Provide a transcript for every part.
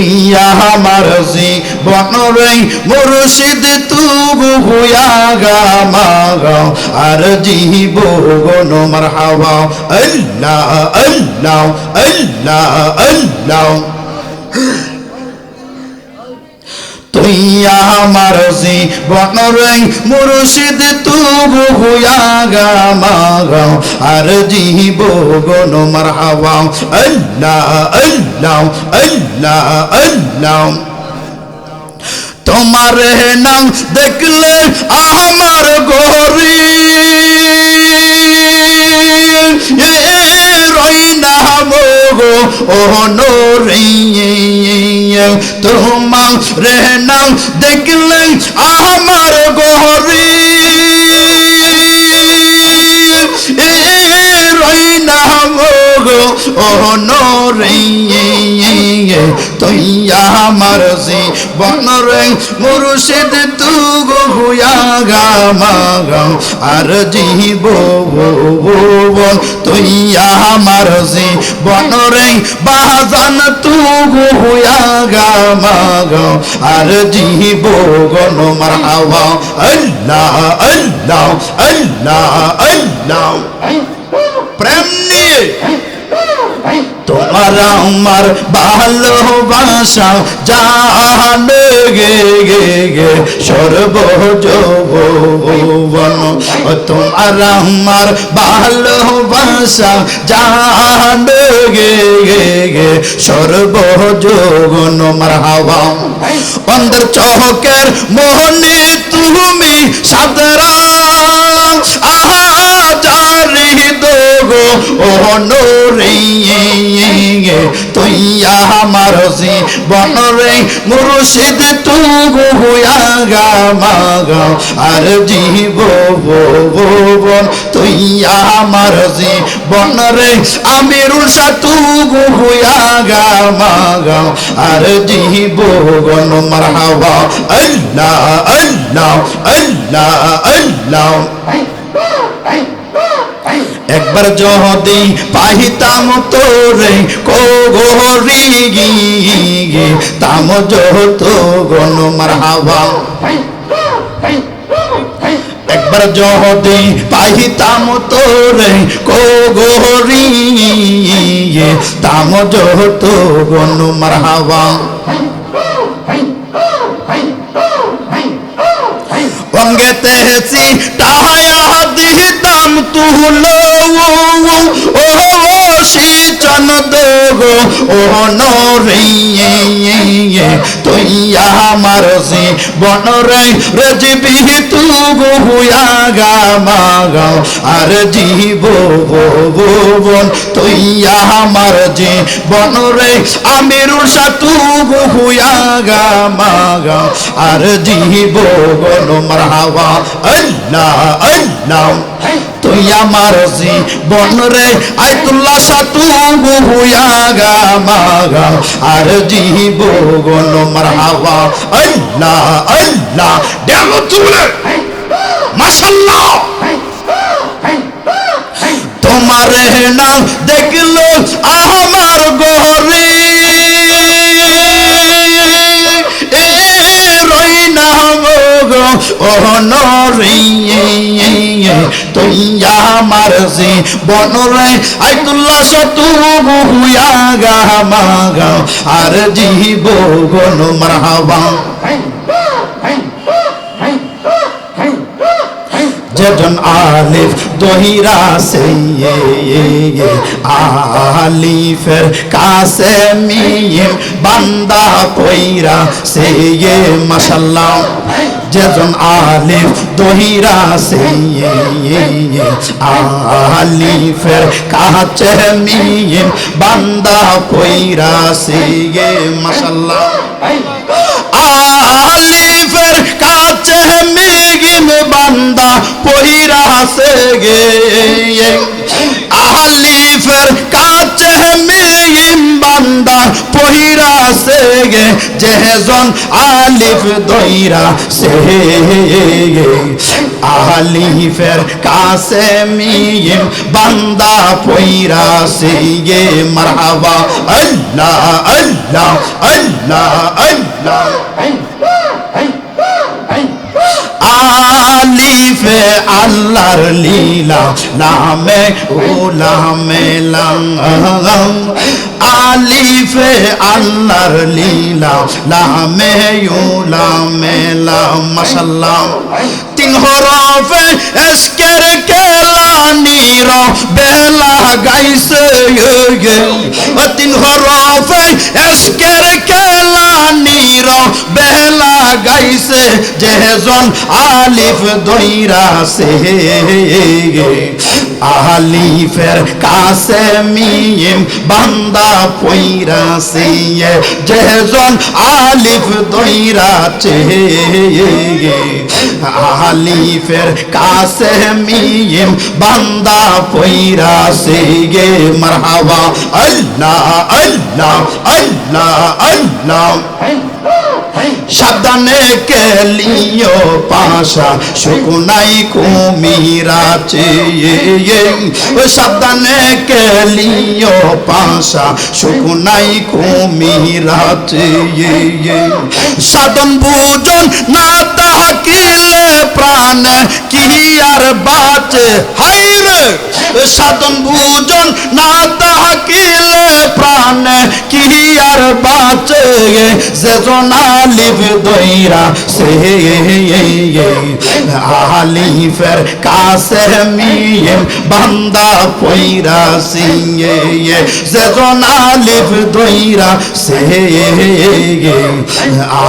তুই আমার জীবন রে মুর্শিদ তু হুয়া গা মাগাও, আর জীব গন মারহাবা আল্লাহ আল্লাহ আল্লাহ আল্লাহ। তুই আমার জীবন রে, মুর্শিদ তু হুয়া গা মাগাও আর জীব গন মারহাবা আল্লাহ আল্লাহ আল্লাহ আল্লাহ। তোমার নাম দেখলে আমার গরি। রই নাম গো ও নরি। তোমার নাম দেখলে আমার গহরি। রই নাম গো ও নরি তুই আমার জীবন রে, মুর্শিদ তু গো হুয়া গা মাগা আর জীব ভুবন। তুই আমার জীবন রে, বাজান তু গো হুয়া গা মাগা আর জীব গন মারহাবা আল্লাহ আল্লাহ আল্লাহ আল্লাহ। প্রেম নিয়ে তোমার আমার ভালোবাসা জান গে গে গে। সর্বজীবন তোমার আমার ভালোবাসা জান গে গে গে। সর্বযোগন মারহাবা অন্দর চহকের মোহনে তুমি সাদরা। আহা জারি দোগো, ও নরে তুই আমার জীবন। রে মুর্শিদ তু হুয়া গা মাগা আর জীব ভুবন তুই আমার জীবন রে আমির তু হুয়া গা মাগা আর জীব গন মারহাবা আল্লাহ আল্লাহ। আল্লাহ আল্লাহ। একবার যদি পাহিতাম তোরে কোগরি গিয়ে তাম যত গণ মারহাবা। একবার যদি পাহিতাম তোরে কোগরি তাম যত গণ মারহাবা। অঙ্গেতে হেসি তাহায়া দিতাম তুলো ও সিচন দোগো ও নরে তুই আমার সি বন রে রজবি তু হুয়া গা মাগা আর জীব ভুবন তুই আমার যে বন রে আমির সাতু হুয়া গা মাগা আর জীব গন মারহাবা আল্লাহ আল্লাহ আমার জীবন রে সাতু হুয়া গা মাগা আর জীব গন মারহাবা। আল্লাহ আল্লাহ। দেব তুলে মাশাল্লাহ। তোমার নাম দেখল আমার গরে এ রই নাম গো, ও নরে তুই আমার সে বনরে আইতুল্লাহ সতু হুয়া গা মাগা আর জীব গন মারহাবা। যেজন আলিফ, দহিরা সে আলিফের কাছে মিম বান্দা কইরা সে মাশাল্লাহ। যেজন আলিফ, দহিরা সে আলিফের কাছে মিম বান্দা কইরা সে মাশাল্লাহ। পহিরাছে গে আলিফের কাছে মিগিম বান্দা পহিরাছে গে যেজন আলিফ দইরা সে গে আলিফের কাছে মিগিম বান্দা পহিরাছে গে মারহাবা, আল্লাহ আল্লাহ আল্লাহ আল্লাহ। হবে আল্লাহর লীলা নামে গোলামে আলিফে আল্লাহর লীলা নামে ইউলামে লাম মাশাল্লাহ। তিন হরা তরফে এসকের কেলানি বেলা গাইছে তিন হরফে এসকের কেলানি বেলা গাইছে যেজন আলিফ দইরা সে আলিফের কাছে মিম বান্দা পইরাছে যেজন আলিফ দইরাছে আলিফের কাছে মিম বান্দা পইরাছে গে মারহাবা, আল্লাহ আল্লাহ আল্লাহ আল্লাহ। সাবধানে কেলিও পাশা শুকুনাই কুমিরাছে ও সাবধানে কেলিও পাশা শুকুনাই কুমিরাছে সাধন বুজন না তাকিলে প্রাণ কি আর বাঁচে? হাইরে সাধন বুজন না তাকিলে প্রাণ বাঁচে যে জনালিফ দইরা সে আলিফের কাছে মিম বান্দা পইরা সিয়ে যে জনালিফ দইরা সে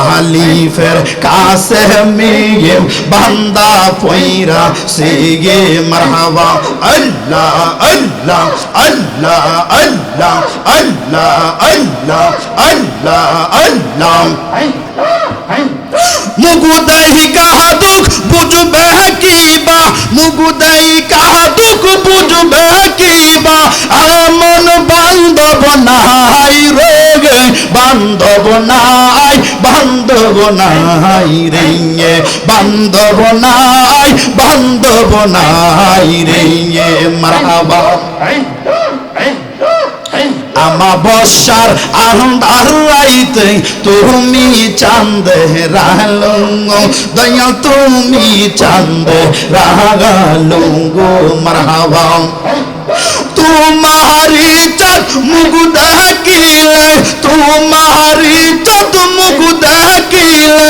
আলিফের কাছে মিম বান্দা পইরা সে গে মারহাবা, আল্লাহ আল্লাহ আল্লাহ আল্লাহ আল্লাহ আল্লাহ আল্লাহ আল্লাহ মুগুদাই কাহাদুক বুঝবে কিবা মুগুদাই কাহাদুক বুঝবে কিবা আমন বান্ধব নাই রে বান্ধব নাই বান্ধব নাই রে বান্ধব নাই বান্ধব নাই রে মারহাবা আমা বসার আন্ধার রাইতে তুমি চান্দে রাহলঙ্গ দয়া তুমি চান্দে রাহলঙ্গ মারহাবা। তোমারি চাঁদ মুখ দেখিলে তোমারি চাঁদ মুখ দেখিলে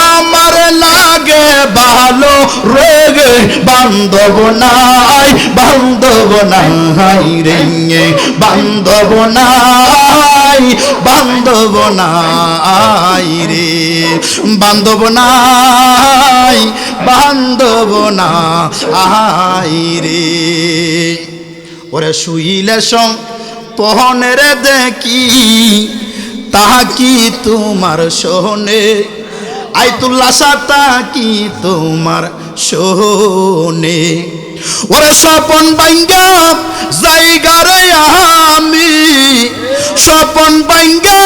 আমার লাগে ভালো রেগে বান্ধব নাই বান্ধব নাই রে বান্ধব নাই বান্ধব নাই রে বান্ধব নাই বান্ধব নাই রে ওরে শুইলে সং পহনের দেখি, তাহা কি তোমার শোনে আইতুল্লা সাতা কি তোমার শোনে ওরে স্বপন বাইঙ্গা জায়গারে আমি, স্বপন বাইঙ্গা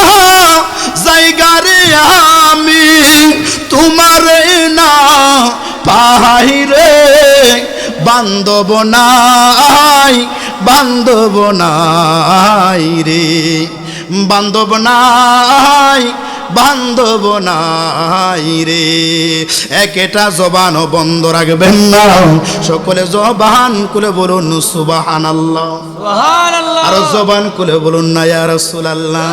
জায়গারে আমি, তোমার না পাহাইরে বান্ধব নাই। বান্ধব নাই রে। বান্ধব নাই বান্ধব নাই রে। একটা জবান বন্ধ রাখবেন না। সকলে জবান কুলে বলুন সুবাহান আল্লাহ আর জবান কুলে বলুন না ইয়া রাসূলুল্লাহ।